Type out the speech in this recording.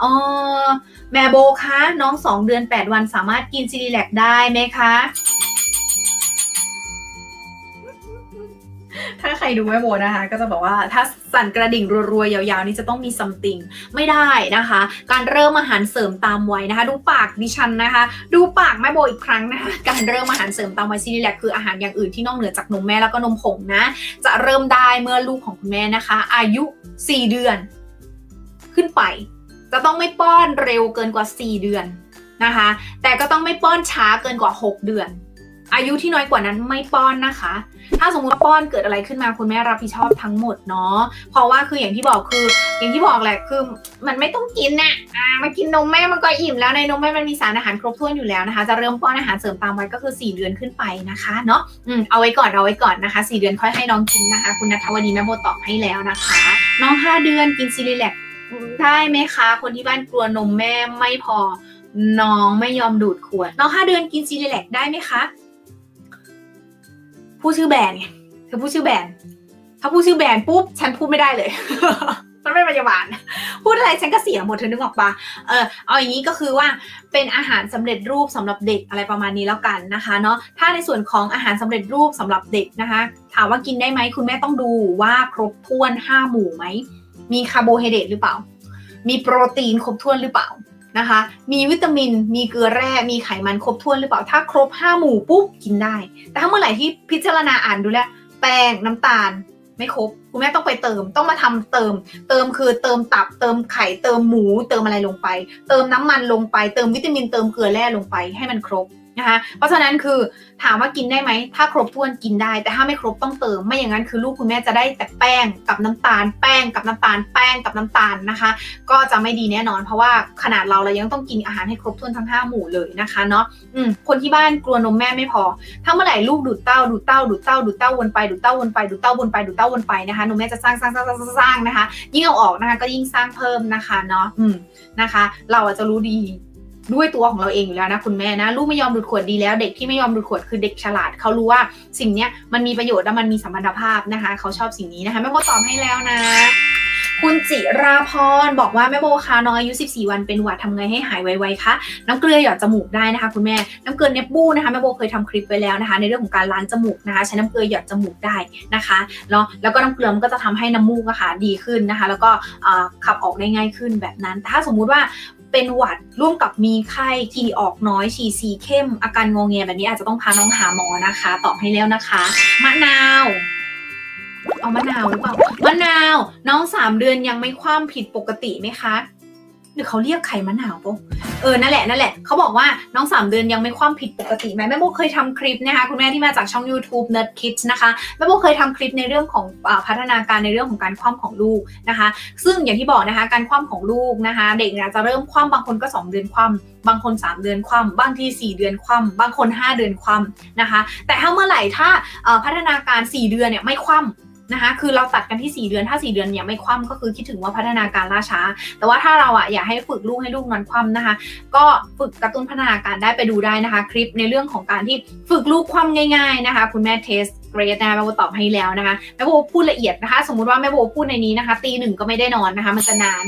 เออแม่โบคะน้องสองเดือนแปดวันสามารถกินซีรีแลกได้ไหมคะถ้าใครดูแม่โบนะคะ ก็จะบอกว่าถ้าสั่นกระดิ่งรัวๆยาวๆ นี่จะต้องมีซัมติงไม่ได้นะคะ การเริ่มอาหารเสริมตามวัยนะคะ ดูปากดิฉันนะคะ ดูปากแม่โบอีกครั้งนะคะ การเริ่มอาหารเสริมตามวัยซีรีแลกคืออาหารอย่างอื่นที่นอกเหนือจากนมแม่แล้วก็นมผงนะ จะเริ่มได้เมื่อลูกของคุณแม่นะคะ อายุ 4 เดือน ขึ้นไป จะต้องไม่ป้อนเร็วเกินกว่า 4 เดือนนะคะ แต่ก็ต้องไม่ป้อนช้าเกินกว่า 6 เดือน อายุที่น้อยกว่านั้นไม่ป้อนนะคะ ถ้าสมมติว่าป้อนเกิดอะไรขึ้นมาคุณแม่รับผิดชอบทั้งหมดเนาะ เพราะว่าคืออย่างที่บอกคือ อย่างที่บอกแหละคือมันไม่ต้องกินน่ะอ่ามากินนมแม่มันก็อิ่มแล้วในนมแม่มันมีสารอาหารครบถ้วนอยู่แล้วนะคะ จะเริ่มป้อนอาหารเสริมตามวัยก็คือ 4 เดือนขึ้นไปนะคะเนาะ อืมเอาไว้ก่อนเอาไว้ก่อนนะคะ 4 เดือนค่อยให้น้องกินนะคะ คุณนัทวดีแม่โบตอบให้แล้วนะคะ น้อง 5 เดือนกินซีรีแลก ได้ไหมคะ คนที่บ้านกลัวนมแม่ไม่พอ น้องไม่ยอมดูดขวด น้อง5เดือนกินซีรีแลกได้ไหมคะผู้ชื่อแบรนด์ไงเธอผู้ชื่อแบรนด์ถ้าผู้ชื่อแบรนด์ปุ๊บฉันพูดไม่ได้เลยมันไม่พยาบาลพูดอะไรฉันก็เสียหมดเธอนึกออกปะเออเอาอย่างนี้ก็คือว่าเป็นอาหารสำเร็จรูปสำหรับเด็กอะไรประมาณนี้แล้วกันนะคะเนาะถ้าในส่วนของอาหารสำเร็จรูปสำหรับเด็กนะคะ ถามว่ากินได้ไหมคุณแม่ต้องดูว่าครบถ้วน5หมู่ไหม มีคาร์โบไฮเดรตหรือเปล่า มีโปรตีนครบถ้วนหรือเปล่านะคะ มีวิตามิน มีเกลือแร่ มีไขมันครบถ้วนหรือเปล่า ถ้าครบ 5 หมู่ปุ๊บกินได้ แต่ถ้าเมื่อไหร่ที่พิจารณาอ่านดูแลแป้งน้ำตาลไม่ครบ คุณแม่ต้องไปเติม ต้องมาทำเติม เติมคือเติมตับ เติมไข่ เติมหมู เติมอะไรลงไป เติมน้ำมันลงไป เติมวิตามิน เติมเกลือแร่ลงไป ให้มันครบ นะคะเพราะฉะนั้นคือถามว่ากินได้ไหม ถ้าครบถ้วนกินได้ แต่ถ้าไม่ครบต้องเติม ไม่อย่างนั้นคือลูกคุณแม่จะได้แต่แป้งกับน้ำตาล แป้งกับน้ำตาล แป้งกับน้ำตาลนะคะ ก็จะไม่ดีแน่นอน เพราะว่าขนาดเราเรายังต้องกินอาหารให้ครบถ้วนทั้ง 5 หมู่เลยนะคะเนาะอืมคนที่บ้านกลัวนมแม่ไม่พอ ถ้าเมื่อไหร่ลูกดูดเต้าดูดเต้าดูดเต้าดูดเต้าวนไปดูดเต้าวนไปดูดเต้าวนไปดูดเต้าวนไปนะคะนมแม่จะสร้างสร้างสร้างสร้างสร้างนะคะ ยิ่งเอาออกนะคะ ก็ยิ่งสร้างเพิ่มนะคะเนาะอืมนะคะ เราอาจจะรู้ดี ด้วยตัวของเราเองอยู่แล้วนะคุณแม่นะลูกไม่ยอมดูดขวดดีแล้ว เด็กที่ไม่ยอมดูดขวดคือเด็กฉลาดเขารู้ว่าสิ่งเนี้ยมันมีประโยชน์และมันมีสัมพันธภาพนะคะเขาชอบสิ่งนี้นะคะแม่โบตอบให้แล้วนะคุณจิราพรบอกว่าแม่โบคะน้องอายุ 14 วันเป็นหวัดทำไงให้หายไวๆคะน้ำเกลือหยอดจมูกได้นะคะ คุณแม่น้ำเกลือเนบบูนะคะแม่โบเคยทำคลิปไว้แล้วนะคะ ในเรื่องของการล้างจมูกนะคะใช้น้ำเกลือหยอดจมูกได้นะคะเนาะแล้วก็น้ำเกลือมันก็จะทำให้น้ำมูกอะค่ะดีขึ้นนะคะ แล้วก็ขับออกได้ง่ายขึ้นแบบนั้น ถ้าสมมุติว่า เป็นหวัดร่วมกับมีไข้ทีออกน้อยฉี่สีเข้ม อาการงงเงียแบบนี้อาจจะต้องพาน้องหาหมอนะคะ ตอบให้แล้วนะคะ มะนาวเอามะนาวหรือเปล่ามะนาว น้องสามเดือนยังไม่คว่ำผิดปกติไหมคะ หรือเขาเรียกไข่มะนาวปะเออ นั่นแหละ นั่นแหละ เขาบอกว่าน้องสามเดือนยังไม่คว่ำผิดปกติไหมแม่โบเคยทำคลิปนะคะ คุณแม่ที่มาจากช่อง YouTube Nerd Kids นะคะ แม่โบเคยทำคลิปในเรื่องของอพัฒนาการในเรื่องของการคว่ำของลูกนะคะ ซึ่งอย่างที่บอกนะคะ การคว่ำของลูกนะคะ เด็กจะเริ่มคว่ำบางคนก็ 2 เดือนคว่ำบางคน 3 เดือนคว่ำบางที4เดือนคว่ำบางคน 5 เดือนคว่ำนะคะ แต่ถ้าเมื่อไหร่ถ้าพัฒนาการ 4 เดือนเนี่ยไม่คว่ำ นะคะคือเราตัดกันที่ 4 เดือนถ้า 4 เดือนยังไม่คว่ำก็คือคิดถึงว่าพัฒนาการล่าช้า แต่ว่าถ้าเราอะอยากให้ฝึกลูกให้ลูกนอนคว่ำนะคะ ก็ฝึกกระตุ้นพัฒนาการได้ไปดูได้นะคะ คลิปในเรื่องของการที่ฝึกลูกคว่ำง่าย ๆนะคะ คุณแม่เทสเกรดนะคะแม่โบตอบให้แล้วนะคะแม่โบพูดละเอียดนะคะ สมมุติว่าแม่โบพูดในนี้นะคะ ตีหนึ่งก็ไม่ได้นอนนะคะ มันจะนาน